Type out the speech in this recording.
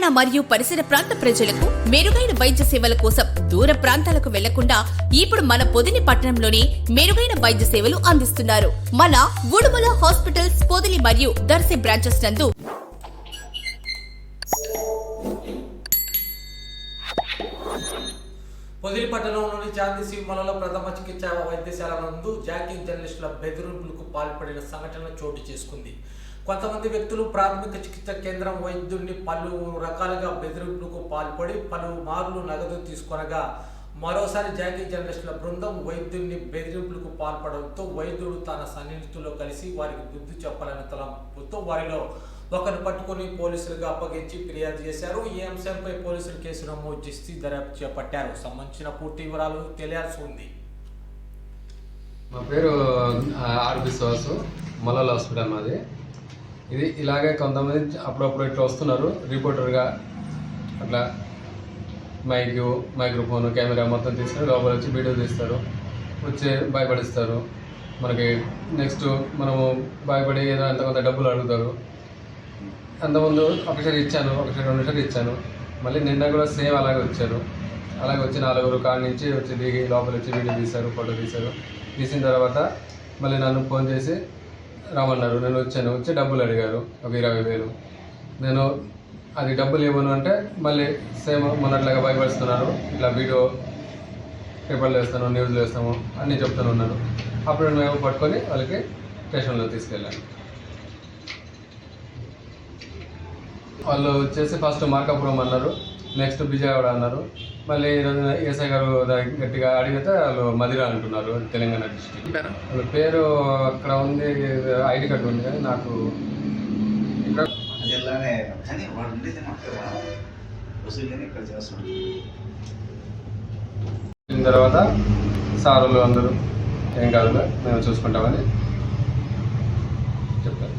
తెలంగాణ మరియు పరిసర ప్రాంత ప్రజలకు మెరుగైన వైద్య సేవల కోసం దూర ప్రాంతాలకు వెళ్ళకుండా ఇప్పుడు మన పొదిని పట్టణంలోనే మెరుగైన వైద్య సేవలు అందిస్తున్నారు. మన ఉడుమల హాస్పిటల్స్ పొదిలి మరియు దర్శి బ్రాంచెస్ నందు పొదిలి పట్టణంలోని జాతీయ సీమలలో ప్రథమ చికిత్స వైద్యశాల నందు జాతీయ జర్నలిస్టుల బెదిరింపులకు పాల్పడిన సంఘటన చోటు చేసుకుంది. కొంతమంది వ్యక్తులు ప్రాథమిక చికిత్స కేంద్రం వైద్యుడిని పలు రకాలుగా బెదిరింపులకు పాల్పడి పలు మార్లు నగదు తీసుకొనగా మరోసారి జాకీ జర్నలిస్టుల బృందం వైద్యుడిని బెదిరింపులకు పాల్పడడంతో వైద్యుడు తన సన్నిహితుల్లో కలిసి వారికి బుద్ధి చెప్పాలని తలంపుతో వారిలో ఒకరిని పట్టుకుని పోలీసులకు అప్పగించి ఫిర్యాదు చేశారు. ఈ అంశంపై పోలీసులు కేసు నమోదు చేసి దర్యాప్తు చేపట్టారు. సంబంధించిన పూర్తి వివరాలు తెలియాల్సి ఉంది. మా పేరు ఆర్ విశ్వాసు మలాల్ హాస్పిటల్ మాది. ఇది ఇలాగే కొంతమంది అప్పుడప్పుడు ఇట్లా వస్తున్నారు. రిపోర్టర్గా అట్లా మైక్ మైక్రోఫోన్ కెమెరా మొత్తం తీసుకుని లోపల వచ్చి వీడియో తీస్తారు. వచ్చి భయపడిస్తారు. మనకి నెక్స్ట్ మనము భయపడి ఏదో ఎంత కొంత డబ్బులు అడుగుతారు. అంతకుముందు ఒకసారి ఇచ్చాను ఒకసారి రెండుసార్లు ఇచ్చాను. మళ్ళీ నిన్న కూడా సేమ్ అలాగే వచ్చారు. అలాగే వచ్చి నలుగురు కాడి నుంచి వచ్చి దిగి లోపల వచ్చి వీడియో తీశారు ఫోటో తీశారు. తీసిన తర్వాత మళ్ళీ నన్ను ఫోన్ చేసి రమ్మన్నారు. నేను వచ్చాను. వచ్చి డబ్బులు అడిగారు. ఒక ఇరవై వేలు. నేను అది డబ్బులు ఇవ్వను అంటే మళ్ళీ సేమ్ మొన్నట్లాగా భయపడుతున్నారు ఇట్లా వీడియో పేపర్లు వేస్తాను న్యూస్లు వేస్తాము అన్నీ చెప్తూనే ఉన్నారు. అప్పుడు మేము పట్టుకొని వాళ్ళకి స్టేషన్లో తీసుకెళ్ళాను. వాళ్ళు వచ్చేసి ఫస్ట్ మార్కాపురం అన్నారు. నెక్స్ట్ విజయవాడ అన్నారు. మళ్ళీ ఈరోజు ఏసఐ గారు గట్టిగా అడిగితే వాళ్ళు మదిరా అంటున్నారు తెలంగాణ డిస్టిక్ వాళ్ళ పేరు అక్కడ ఉంది ఐడి కార్డు ఉంది కానీ నాకు ఇక్కడ జిల్లానే కానీ వాడు ఉండేది మాకు వసూలుగానే ఇక్కడ చేస్తున్నాడు వచ్చిన తర్వాత సారులు అందరూ ఏం కాదు మేము చూసుకుంటామని చెప్పారు.